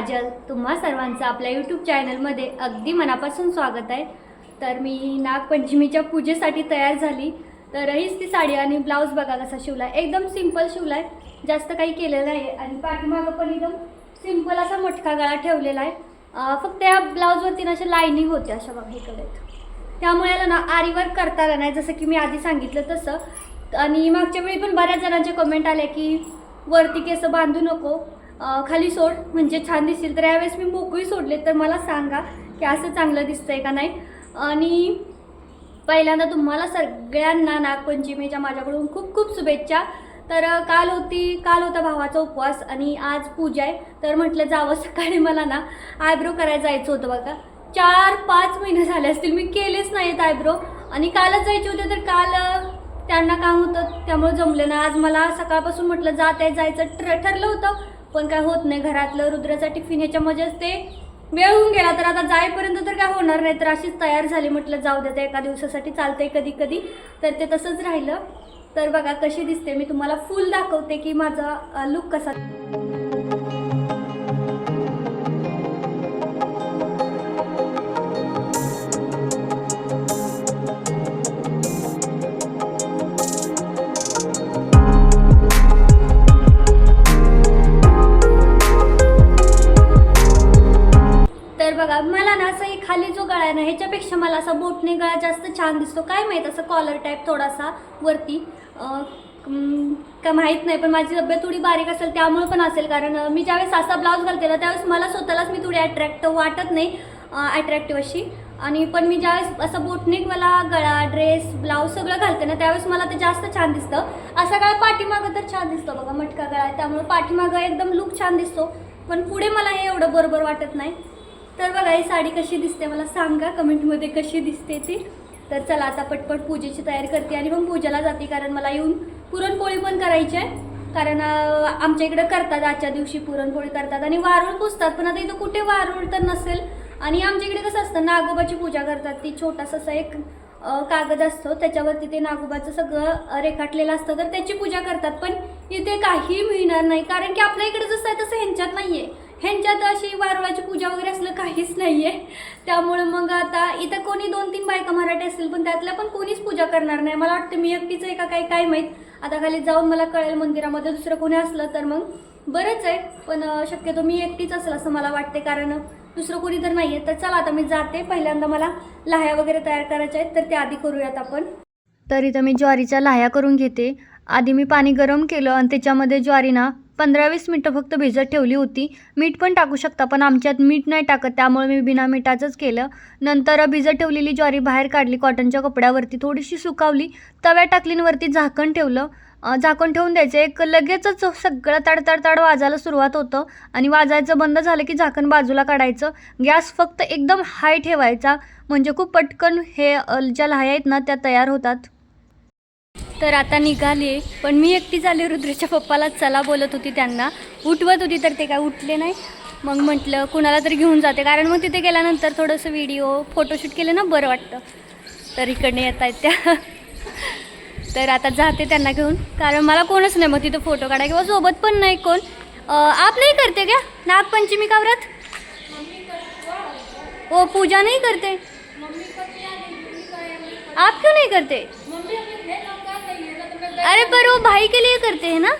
काजल तुम्हा सर्वांचं आपल्या यूट्यूब चॅनलमध्ये अगदी मनापासून स्वागत आहे. तर मी नागपंचमीच्या पूजेसाठी तयार झाली. तर हीच ती साडी आणि ब्लाऊज बघा कसा शिवला. आहे एकदम सिंपल शिवला आहे. जास्त काही केलेलं आहे. आणि पाठीमागं पण एकदम सिंपल असा मटका गळा ठेवलेला आहे. फक्त या ब्लाऊजवरती ना अशा लाईनिंग होत्या अशा बघा इकडे. त्यामुळे याला ना आरीवर्क करता आलं नाही. जसं की मी आधी सांगितलं तसं. आणि मागच्या वेळी पण बऱ्याच जणांचे कमेंट आले की वरती केस बांधू नको. खाली सोड म्हणजे छान दिसतील तर यावेळेस मी मोकळी सोडले तर मला सांगा की असं चांगलं दिसतंय का नाही. आणि पहिल्यांदा तुम्हाला सगळ्यांना नागपंचमीच्या माझ्याकडून खूप खूप शुभेच्छा. तर काल होती काल होता भावाचा उपवास आणि आज पूजा आहे. तर म्हटलं जावं सकाळी मला ना आयब्रो करायला जायचं होतं बघा. चार पाच महिने झाले असतील मी केलेच नाहीत आयब्रो. आणि कालच जायचे होते तर काल त्यांना काम होतं त्यामुळे जमलं ना आज मला सकाळपासून म्हटलं जात आहे जायचं. ठरलं होतं पण काय होत नाही. घरातलं रुद्राचा टिफिन ह्याच्यामध्येच ते वेळ होऊन गेला. तर आता जाईपर्यंत तर काय होणार नाही. तर अशीच तयार झाली म्हटलं जाऊ देते एका दिवसासाठी चालतंय कधी कधी. तर ते तसंच राहिलं. तर बघा कशी दिसते. मी तुम्हाला फुल दाखवते की माझा लुक कसा असा बोटने गळा जास्त छान दिसतो. काय माहीत असं कॉलर टाईप थोडासा वरती. का माहीत नाही पण माझी तब्येत थोडी बारीक असेल त्यामुळे पण असेल. कारण मी ज्यावेळेस असा ब्लाऊज घालते ना त्यावेळेस मला स्वतःलाच मी थोडी अट्रॅक्ट वाटत नाही अट्रॅक्टिव्ह अशी. आणि पण मी ज्यावेळेस असं बोटनेक मला गळा ड्रेस ब्लाऊज सगळं घालते ना त्यावेळेस मला ते जास्त छान दिसतं. असा गळा पाठीमागं तर छान दिसतं बघा मटका गळा आहे त्यामुळे पाठीमागं एकदम लुक छान दिसतो. पण पुढे मला हे एवढं बरोबर वाटत नाही. तर बघा ही साडी कशी दिसते मला सांगा. कमेंटमध्ये कशी दिसते ती. तर चला आता पटपट पूजेची तयारी करते आणि मग पूजेला जाते कारण मला येऊन पुरणपोळी पण करायची आहे. कारण आमच्या इकडं करतात आजच्या दिवशी पुरणपोळी करतात आणि वारूळ पुसतात. पण आता इथं कुठे वारूळ तर नसेल. आणि आमच्या इकडे कसं असतं नागोबाची पूजा करतात. ती छोटासा असा एक कागद असतो. त्याच्यावरती ते नागोबाचं सगळं रेखाटलेलं असतं. तर त्याची पूजा करतात. पण इथे काही मिळणार नाही. कारण की आपल्या इकडे जसं आहे तसं ह्यांच्यात नाही आहे ह्यांच्यात अशी वारुळाची पूजा वगैरे असलं काहीच नाही आहे त्यामुळं मग आता इथं कोणी दोन तीन बायका मराठी असतील पण त्यातल्या पण कोणीच पूजा करणार नाही. मला वाटतं मी एकटीचं आहे का काही काय माहीत. आता खाली जाऊन मला कळेल मंदिरामध्ये दुसरं कोणी असलं तर मग. बरंच आहे पण शक्यतो मी एकटीच असेल असं मला वाटते कारण दुसरं कोणी तर नाही आहे तर चला आता मी जाते. पहिल्यांदा मला लाह्या वगैरे तयार करायच्या आहेत तर ते आधी करूयात आपण. तर इथं मी ज्वारीच्या लाह्या करून घेते. आधी मी पाणी गरम केलं आणि त्याच्यामध्ये ज्वारी ना पंधरा वीस मिनटं फक्त भिजत ठेवली होती. मीठ पण टाकू शकता पण आमच्यात मीठ नाही टाकत त्यामुळे मी बिना मिठाचंच केलं. नंतर भिजत ठेवलेली ज्वारी बाहेर काढली कॉटनच्या कपड्यावरती थोडीशी सुकावली तव्या टाकलींवरती झाकण ठेवलं. झाकून झाकण ठेवून द्यायचं एक लगेचच सगळं ताड ताड वाजायला सुरुवात होतं आणि वाजायचं बंद झालं की झाकण बाजूला काढायचं. गॅस फक्त एकदम हाय ठेवायचा म्हणजे खूप पटकन हे ज्या लहाया आहेत ना त्या तयार होतात. तर आता निघाले. पण मी एकटी झाली रुद्रेच्या पप्पाला चला बोलत होती त्यांना. उठवत होती तर ते काय उठले नाही. मग म्हटलं कुणाला तरी घेऊन जाते. कारण मग तिथे गेल्यानंतर थोडंसं व्हिडिओ फोटोशूट केलं ना बरं वाटतं. तर इकडनं येत आहेत त्या. तर आता जाते त्यांना घेऊन. कारण मला कोणच नाही मग तिथं फोटो काढा किंवा सोबत पण नाही कोण. आप नाही करते का नागपंचमी का व्रत? ओ पूजा नाही करते? आप क्यों नहीं करते? अरे पर वो भाई के लिए करते हैं ना?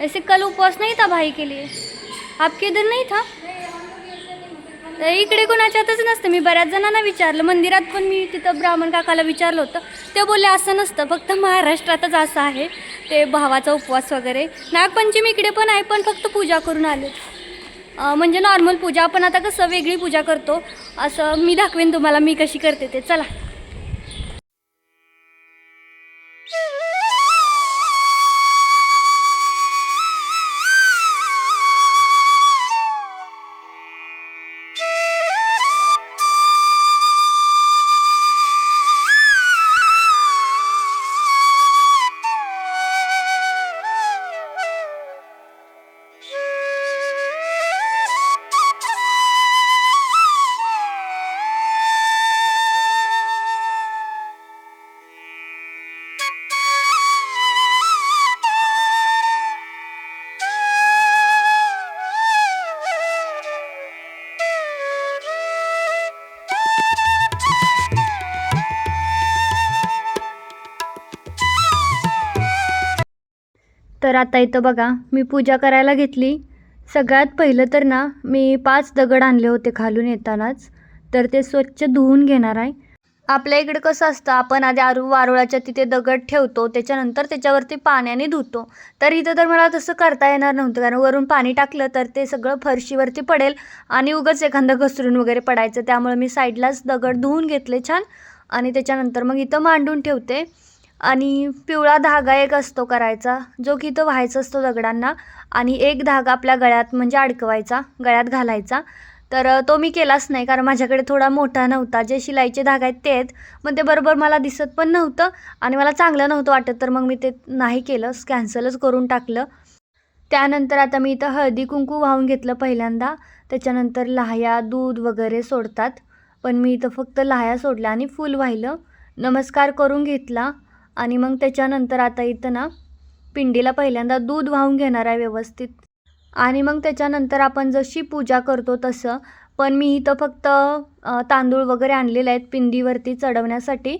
ऐसे कल उपवास नहीं था भाई के लिए। आपके इधर नहीं था? तर इकडे कोणाच्यातच नसतं मी बऱ्याच जणांना विचारलं मंदिरात पण मी तिथं ब्राह्मण काकाला विचारलं होतं. ते बोलले असं नसतं फक्त महाराष्ट्रातच असं आहे. ते भावाचा उपवास वगैरे. नागपंचमी इकडे पण आहे पण फक्त पूजा करून आले. म्हणजे नॉर्मल पूजा. आपण आता कसं वेगळी पूजा करतो असं मी दाखवेन तुम्हाला मी कशी करते ते. चला. तर आता इथं बघा मी पूजा करायला घेतली. सगळ्यात पहिलं तर ना मी पाच दगड आणले होते खालून येतानाच. तर ते स्वच्छ धुवून घेणार आहे. आपल्या इकडे कसं असतं आपण आधी आरू वारुळाच्या तिथे दगड ठेवतो त्याच्यानंतर त्याच्यावरती पाण्याने धुतो. तर इथं तर मला तसं करता येणार नव्हतं कारण वरून पाणी टाकलं तर ते सगळं फरशीवरती पडेल आणि उगाच एखादं घसरून वगैरे पडायचं. त्यामुळे मी साईडलाच दगड धुवून घेतले छान. आणि त्याच्यानंतर मग इथं मांडून ठेवते. आणि पिवळा धागा एक असतो करायचा जो की तो व्हायचा असतो दगडांना आणि एक धागा आपल्या गळ्यात म्हणजे अडकवायचा गळ्यात घालायचा. तर तो मी केलाच नाही कारण माझ्याकडे थोडा मोठा नव्हता. जे शिलाईचे धागा आहेत ते आहेत मग ते बरोबर मला दिसत पण नव्हतं आणि मला चांगलं नव्हतं वाटत तर मग मी ते नाही केलं. कॅन्सलच करून टाकलं. त्यानंतर आता मी इथं हळदी कुंकू वाहून घेतलं पहिल्यांदा. त्याच्यानंतर लाह्या दूध वगैरे सोडतात. पण मी इथं फक्त लाह्या सोडल्या आणि फूल वाहिलं. नमस्कार करून घेतला. आणि मग त्याच्यानंतर आता इथं ना पिंडीला पहिल्यांदा दूध वाहून घेणार आहे व्यवस्थित. आणि मग त्याच्यानंतर आपण जशी पूजा करतो तसं पण मी इथं फक्त तांदूळ वगैरे आणलेले आहेत पिंडीवरती चढवण्यासाठी.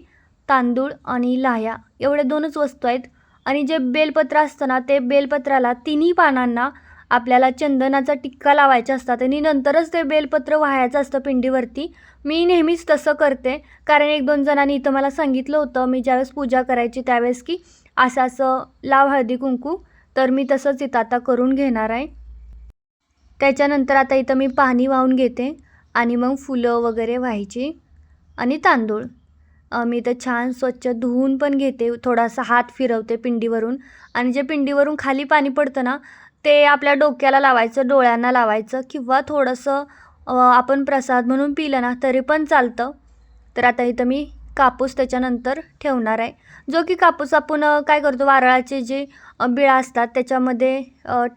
तांदूळ आणि लाह्या एवढे दोनच वस्तू आहेत. आणि जे बेलपत्र असतं ना ते बेलपत्राला तिन्ही पानांना आपल्याला चंदनाचा टिक्का लावायचा असतात आणि नंतरच ते बेलपत्र वाहायचं असतं पिंडीवरती. मी नेहमीच तसं करते. कारण एक दोन जणांनी इथं मला सांगितलं होतं मी ज्यावेळेस पूजा करायची त्यावेळेस की असं असं लाव हळदी कुंकू. तर मी तसंच इथं आता करून घेणार आहे. त्याच्यानंतर आता इथं मी पाणी वाहून घेते आणि मग फुलं वगैरे व्हायची आणि तांदूळ. मी इथं छान स्वच्छ धुवून पण घेते. थोडासा हात फिरवते पिंडीवरून. आणि जे पिंडीवरून खाली पाणी पडतं ना ते आपल्या डोक्याला लावायचं डोळ्यांना लावायचं किंवा थोडंसं आपण प्रसाद म्हणून पिलं ना तरी पण चालतं. तर आता इथं मी कापूस त्याच्यानंतर ठेवणार आहे. जो की कापूस आपण काय करतो वारळाचे जे बिळा असतात त्याच्यामध्ये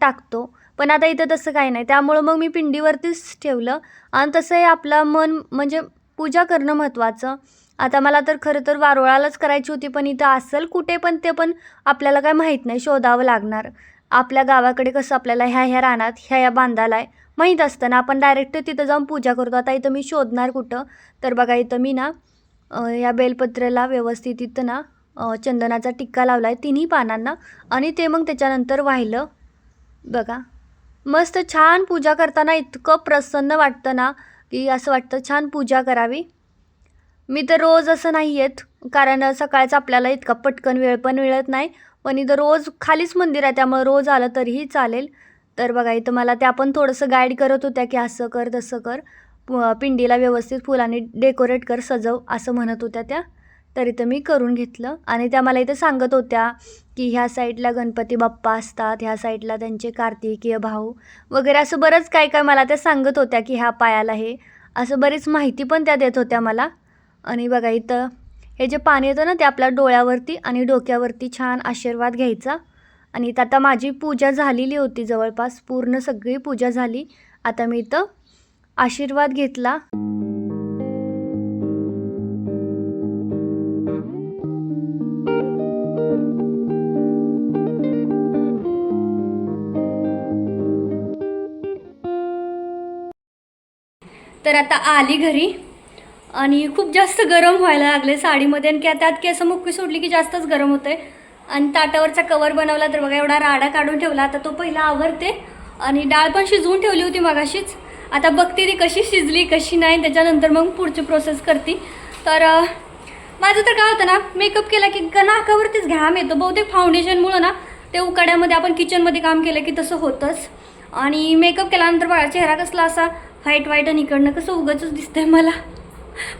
टाकतो. पण आता इथं तसं काही नाही. त्यामुळं मग मी पिंडीवरतीच ठेवलं. आणि तसंही आपलं मन म्हणजे पूजा करणं महत्त्वाचं. आता मला तर खरं तर वारुळालाच करायची होती पण इथं असेल कुठे पण ते पण आपल्याला काय माहीत नाही शोधावं लागणार. आपल्या गावाकडे कसं आपल्याला ह्या ह्या रानात ह्या ह्या बांधाला आहे माहीत असतं ना आपण डायरेक्ट तिथं जाऊन पूजा करतो. आता इथं मी शोधणार कुठं? तर बघा इथं मी ना या बेलपत्र्याला व्यवस्थित इथं ना चंदनाचा टिक्का लावला आहे. तिन्ही पानांना आणि ते मग त्याच्यानंतर वाहिलं. बघा. मस्त छान पूजा करताना इतकं प्रसन्न वाटतं ना की असं वाटतं छान पूजा करावी. मी तर रोज असं नाही येत कारण सकाळचं आपल्याला इतका पटकन वेळ पण मिळत नाही. पण इथं रोज खालीच मंदिर आहे त्यामुळे रोज आलं तरीही चालेल. तर बघा इथं मला त्या पण थोडंसं गाईड करत होत्या की असं कर तसं कर. पु- पिंडीला व्यवस्थित फुलांनी डेकोरेट कर सजव असं म्हणत होत्या त्या. तर इथं मी करून घेतलं. आणि त्या मला इथं सांगत होत्या की ह्या साईडला गणपती बाप्पा असतात ह्या साईडला त्यांचे कार्तिकीय भाऊ वगैरे असं बरंच काय काय मला त्या सांगत होत्या की ह्या पायाला हे असं बरीच माहिती पण त्या देत होत्या मला. आणि बघा इथं हे जे पाणी येतं ना ते आपल्या डोळ्यावरती आणि डोक्यावरती छान आशीर्वाद घ्यायचा. आणि इथं आता माझी पूजा झालेली होती जवळपास पूर्ण सगळी पूजा झाली. आता मी इथं आशीर्वाद घेतला. तर आता आली घरी. आणि खूप जास्त गरम व्हायला लागले साडीमध्ये. आणि क्या- त्यात केस मुक्की सोडली की जास्तच गरम होते आणि ताटावरचा कवर बनवला तर बघा एवढा राडा काढून ठेवला. आता तो पहिला आवरते. आणि डाळ पण शिजवून ठेवली होती मगाशीच. आता बघते ती कशी शिजली कशी नाही. त्याच्यानंतर मग पुढची प्रोसेस करते. तर माझं तर काय होतं ना मेकअप केला की ग- नाकावरतीच घाम येतो. बहुतेक फाउंडेशनमुळं ना ते उकाड्यामध्ये आपण किचनमध्ये काम केलं की तसं होतंच. आणि मेकअप केल्यानंतर बघा चेहरा कसला असा व्हाईट व्हाईट आणि इकडनं कसं उगंच दिसतंय मला.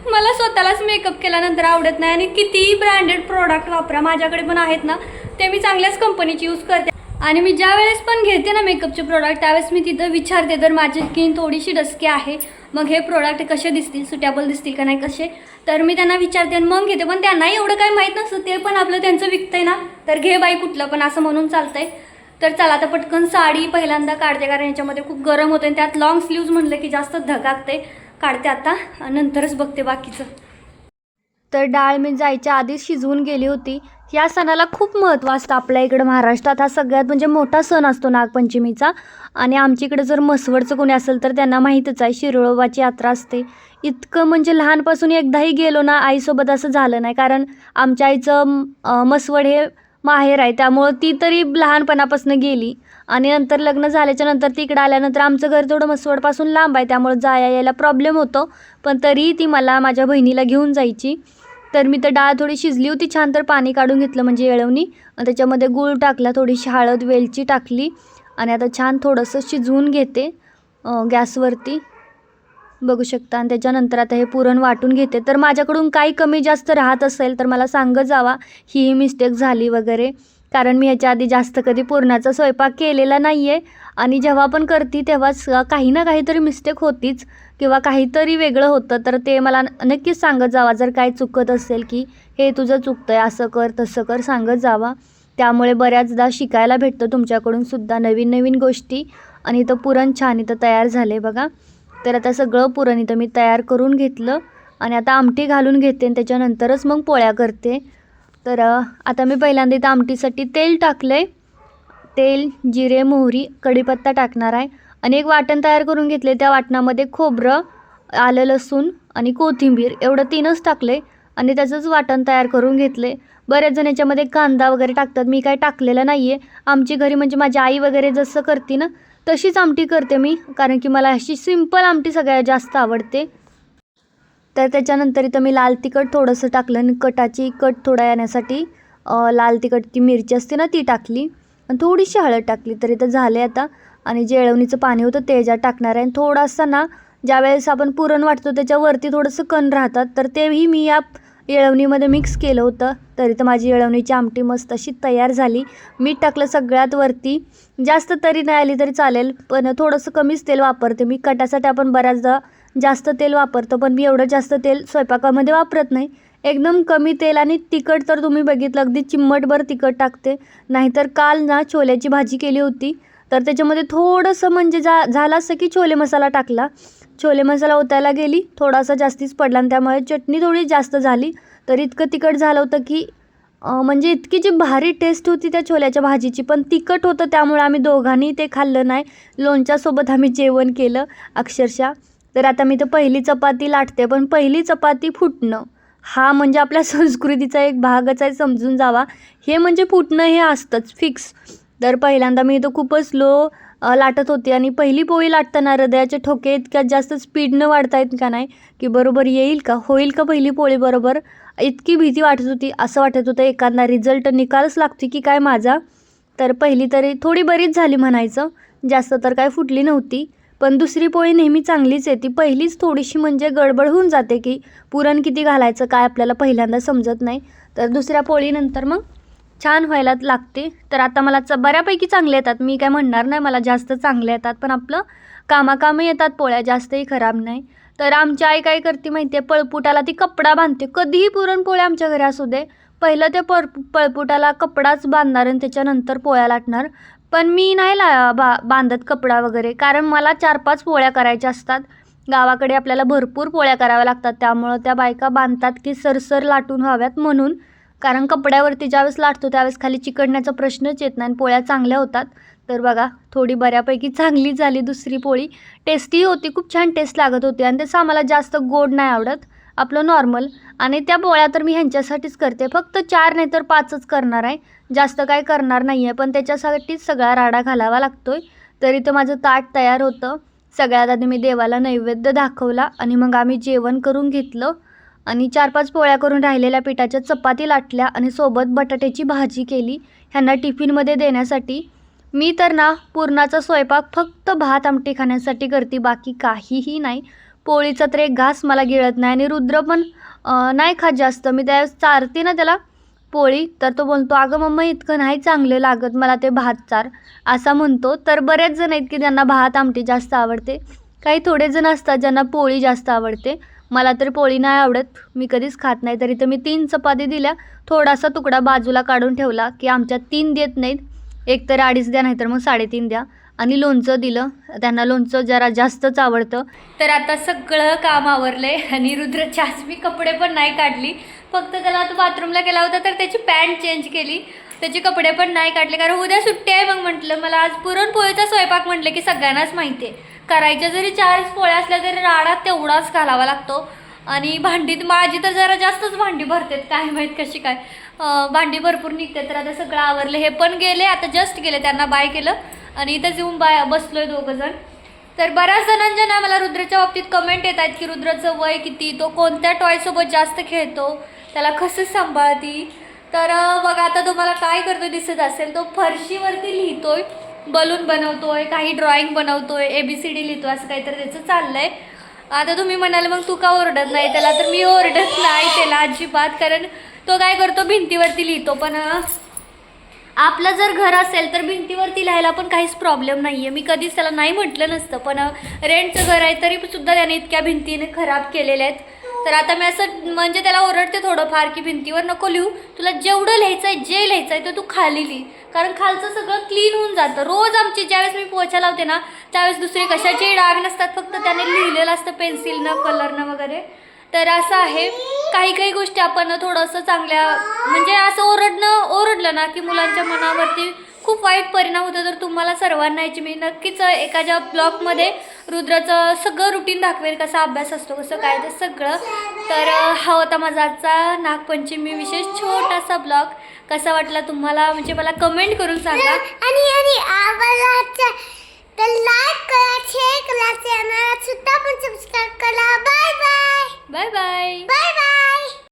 मला स्वतःलाच मेकअप केल्यानंतर आवडत नाही आणि कितीही ब्रँडेड प्रोडक्ट वापरा माझ्याकडे पण आहेत ना ते मी चांगल्याच कंपनीचे यूज करते. आणि मी ज्या वेळेस पण घेते ना मेकअपचे प्रोडक्ट त्यावेळेस मी तिथं विचारते तर माझी स्किन थोडीशी डस्की आहे मग हे प्रोडक्ट कसे दिसतील सुटेबल दिसतील का नाही कसे? तर मी त्यांना विचारते आणि मग घेते पण त्यांनाही एवढं काही माहीत नसतं ते पण आपलं त्यांचं विकतंय ना. तर घे बाई कुठलं पण असं म्हणून चालतंय. तर चला आता पटकन साडी पहिल्यांदा काढते कारण याच्यामध्ये खूप गरम होते आणि त्यात लॉंग स्लीव्ज म्हणलं की जास्त धगाकते काढते आता नंतरच बघते बाकीचं. तर डाळ मी जायच्या आधीच शिजवून गेली होती. या सणाला खूप महत्त्व असतं आपल्या इकडं महाराष्ट्रात. हा सगळ्यात म्हणजे मोठा सण असतो नागपंचमीचा. आणि आमच्या इकडं जर मसवडचं कोणी असेल तर त्यांना माहीतच आहे शिरोळोबाची यात्रा असते. इतकं म्हणजे लहानपासून एकदाही गेलो ना आईसोबत असं झालं नाही. कारण आमच्या आईचं मसवड हे माहेर आहे. त्यामुळं ती तरी लहानपणापासून गेली. आणि नंतर लग्न झाल्याच्यानंतर ती इकडं आल्यानंतर आमचं घर थोडं मसवडपासून लांब आहे त्यामुळं जाया यायला प्रॉब्लेम होतो. पण तरीही ती मला माझ्या बहिणीला घेऊन जायची. तर मी तर डाळ थोडी शिजली होती छान तर पाणी काढून घेतलं म्हणजे येळवणी. आणि त्याच्यामध्ये गूळ टाकला थोडीशी हळद वेलची टाकली. आणि आता छान थोडंसं शिजवून घेते गॅसवरती. बघू शकता. आणि त्याच्यानंतर आता हे पुरण वाटून घेते. तर माझ्याकडून काही कमी जास्त राहत असेल तर मला सांगत जावा. ही ही मिस्टेक झाली वगैरे. कारण मी ह्याच्या आधी जास्त कधी पुरणाचा स्वयंपाक केलेला नाही आहे आणि जेव्हा पण करते तेव्हाच काही ना काहीतरी मिस्टेक होतीच किंवा काहीतरी वेगळं होतं. तर ते मला नक्कीच सांगत जावा. जर काय चुकत असेल की हे तुझं चुकतं आहे असं कर तसं कर सांगत जावा. त्यामुळे बऱ्याचदा शिकायला भेटतं तुमच्याकडून सुद्धा नवीन नवीन गोष्टी. आणि इथं पुरण छान इथं तयार झाले बघा. तर आता सगळं पुरण इथं मी तयार करून घेतलं. आणि आता आमटी घालून घेते आणि त्याच्यानंतरच मग पोळ्या करते. तर आता मी पहिल्यांदा इथं आमटीसाठी तेल टाकलं आहे तेल जिरे मोहरी कढीपत्ता टाकणार आहे. आणि एक वाटण तयार करून घेतले त्या वाटणामध्ये खोबरं आलं लसूण आणि कोथिंबीर एवढं तीनच टाकले आणि त्याचंच वाटण तयार करून घेतले बरेच जण याच्यामध्ये कांदा वगैरे टाकतात. मी काय टाकलेलं नाही आहे आमची घरी म्हणजे माझी आई वगैरे जसं करते ना तशीच आमटी करते मी. कारण की मला अशी सिंपल आमटी सगळ्यात जास्त आवडते. तर त्याच्यानंतर इथं मी लाल तिखट थोडंसं टाकलं आणि कटाची कट थोडा येण्यासाठी लाल तिखट ती मिरची असते ना ती टाकली. आणि थोडीशी हळद टाकली तर इथं झाले आता. आणि जेळवणीचं पाणी होतं ते याच्यात टाकणार आहे. आणि थोडासा ना ज्यावेळेस आपण पुरण वाटतो त्याच्यावरती थोडंसं कण राहतात तर तेही मी या येळवणीमध्ये मिक्स केलं होतं. तरी तर माझी येळवणीची आमटी मस्त अशी तयार झाली. मीठ टाकलं सगळ्यात वरती. जास्त तरी नाही आली तरी चालेल पण थोडंसं कमीच तेल वापरते मी. कटासाठी आपण बऱ्याचदा जास्त तेल वापरतो पण मी एवढं जास्त तेल स्वयंपाकामध्ये वापरत नाही. एकदम कमी तेल आणि तिखट तर तुम्ही बघितलं अगदी चिमटभर तिखट टाकते. नाहीतर काल ना छोल्याची भाजी केली होती तर त्याच्यामध्ये थोडंसं म्हणजे जा झालं असं की छोले मसाला टाकला. छोले मसाला ओतायला गेली थोडासा जास्तीच पडला आणि त्यामुळे चटणी थोडी जास्त झाली. तर इतकं तिखट झालं होतं की म्हणजे इतकी जी भारी टेस्ट होती त्या छोल्याच्या भाजीची पण तिखट होतं त्यामुळे आम्ही दोघांनी ते खाल्लं नाही. लोणच्यासोबत आम्ही जेवण केलं अक्षरशः. तर आता मी तर पहिली चपाती लाटते पण पहिली चपाती फुटणं. हा म्हणजे आपल्या संस्कृतीचा एक भागच आहे समजून जावा. हे म्हणजे फुटणं हे असतंच फिक्स तर पहिल्यांदा मी तर खूपच लो लाटत होती आणि पहिली पोळी लाटताना हृदयाचे ठोके इतक्यात जास्त स्पीडनं वाढता येत का नाही की बरोबर येईल का होईल का पहिली पोळी बरोबर इतकी भीती वाटत होती. असं वाटत होतं एखादा रिझल्ट निकालच लागतो की काय माझा. तर पहिली तरी थोडी बरीच झाली म्हणायचं जास्त तर काय फुटली नव्हती. पण दुसरी पोळी नेहमी चांगलीच येते. पहिलीच थोडीशी म्हणजे गडबड होऊन जाते की पुरण किती घालायचं काय आपल्याला पहिल्यांदा समजत नाही. तर दुसऱ्या पोळीनंतर मग छान व्हायला लागते. तर आता मला च बऱ्यापैकी चांगले येतात. मी काय म्हणणार नाही मला जास्त चांगले येतात. पण आपलं कामाकामं येतात पोळ्या जास्तही खराब नाही. तर आमची आई काय करते माहिती आहे पळपुटाला ती कपडा बांधते. कधीही पुरणपोळ्या आमच्या घरी असू दे. पहिलं ते पळ पळपुटाला कपडाच बांधणार आणि त्याच्यानंतर पोळ्या लाटणार. पण मी नाही ला बा बांधत कपडा वगैरे. कारण मला चार पाच पोळ्या करायच्या असतात. गावाकडे आपल्याला भरपूर पोळ्या कराव्या लागतात. त्यामुळं त्या बायका बांधतात की सरसर लाटून व्हाव्यात म्हणून. कारण कपड्यावरती ज्यावेळेस लाटतो त्यावेळेस खाली चिकडण्याचा प्रश्नच येत नाही आणि पोळ्या चांगल्या होतात. तर बघा थोडी बऱ्यापैकी चांगली झाली दुसरी पोळी. टेस्टी होती खूप छान टेस्ट लागत होती आणि तसं आम्हाला जास्त गोड नाही आवडत. आपलं नॉर्मल आणि त्या पोळ्या तर मी ह्यांच्यासाठीच करते. फक्त चार नाही तर पाचच करणार आहे. जास्त काय करणार नाही आहे पण त्याच्यासाठीच सगळा राडा घालावा लागतो आहे तरी तर माझं ताट तयार होतं. सगळ्यात आधी मी देवाला नैवेद्य दाखवला आणि मग आम्ही जेवण करून घेतलं. आणि चार पाच पोळ्या करून राहिलेल्या पिठाच्या चपाती लाटल्या आणि सोबत बटाट्याची भाजी केली ह्यांना टिफिनमध्ये देण्यासाठी. मी तर ना पुरणाचा स्वयंपाक फक्त भात आमटी खाण्यासाठी करते. बाकी काहीही नाही. पोळीचा तर एक घास मला गिळत नाही आणि रुद्र पण नाही खात जास्त. मी त्यावेळेस चारते ना त्याला पोळी तर तो बोलतो अगं मम्मा इतकं नाही चांगलं लागत मला ते भात चार. असा म्हणतो. तर बरेच जण आहेत की ज्यांना भात आमटी जास्त आवडते. काही थोडे जण असतात ज्यांना पोळी जास्त आवडते. मला तर पोळी नाही आवडत. मी कधीच खात नाही. तरी तर मी तीन चपाती दिल्या. थोडासा तुकडा बाजूला काढून ठेवला की आमच्या तीन देत नाहीत. एक तर अडीच द्या नाहीतर मग साडेतीन द्या. आणि लोणचं दिलं. त्यांना लोणचं जरा जास्तच आवडतं. तर आता सगळं काम आवरलंय आणि रुद्रची आज मी कपडे पण नाही काढली. फक्त त्याला आता बाथरूमला गेला होता तर त्याची पॅन्ट चेंज केली. त्याचे कपडे पण नाही काढले कारण उद्या सुट्टी आहे मग म्हटलं. मला आज पुरणपोळीचा स्वयंपाक म्हटलं की सगळ्यांनाच माहिती आहे करायच्या जरी चार पोळ्या असल्या तरी राडा तेवढाच घालावा लागतो. आणि भांडीत माझी तर जरा जास्तच भांडी भरतात. काय माहीत कशी काय. भांडी भरपूर निघते तर आता सगळं आवरलं. हे पण गेले. आता जस्ट गेले. त्यांना बाय केलं. आणि इथंच येऊन बाय बसलोय दोघं जण तर बऱ्याच जणांच्या ना मला रुद्रच्या बाबतीत कमेंट येत आहेत की रुद्रचं वय किती तो कोणत्या टॉयसोबत जास्त खेळतो त्याला कसं सांभाळती? तर बघा आता तुम्हाला काय करतो दिसत असेल तो फरशीवरती लिहितोय बलून बनवतोय काही ड्रॉइंग बनवतोय ए बी सी डी लिहितोय असं काहीतरी त्याचं चाललंय. आता तुम्ही म्हणाल मग तू का ओरडत नाही? त्याला तर मी ओरडत नाही त्याला अजिबात कारण तो काय करतो भिंतीवरती लिहितो पण आपलं जर घर असेल तर भिंतीवरती लिहायला पण काहीच प्रॉब्लेम नाही आहे मी कधीच त्याला नाही म्हटलं नसतं पण रेंटचं घर आहे तरी सुद्धा त्याने इतक्या भिंतीने खराब केलेल्या आहेत. तर आता मी असं म्हणजे त्याला ओरडते थोडंफार की भिंतीवर नको लिहू. तुला जेवढं लिहायचं आहे जे लिहायचं आहे ते तू खाली लिही. कारण खालचं सगळं क्लीन होऊन जातं. रोज आमची ज्यावेळेस मी पोछा लावते ना त्यावेळेस दुसरे कशाचेही डाग नसतात. फक्त त्याने लिहिलेलं असतं पेन्सिलनं कलरनं वगैरे. तर असं आहे. काही काही गोष्टी आपण थोडंसं चांगल्या म्हणजे असं ओरडणं ओरडलं ना की मुलांच्या मनावरती खूप वाईट परिणाम होतो तर तुम्हाला सर्वांना याची मी नक्कीच एखाद्या ब्लॉगमध्ये रुद्राचं सगळं रुटीन दाखवेल कसा अभ्यास असतो कसं काय ते सगळं. तर हा होता माझा आजचा नागपंचमी विशेष छोटासा ब्लॉग. कसा वाटला तुम्हाला? म्हणजे मला कमेंट करून सांगा. आणि आणि आवडला तर लाईक करा शेअर करा चॅनल सुद्धा पण सबस्क्राईब करा bye bye bye bye bye bye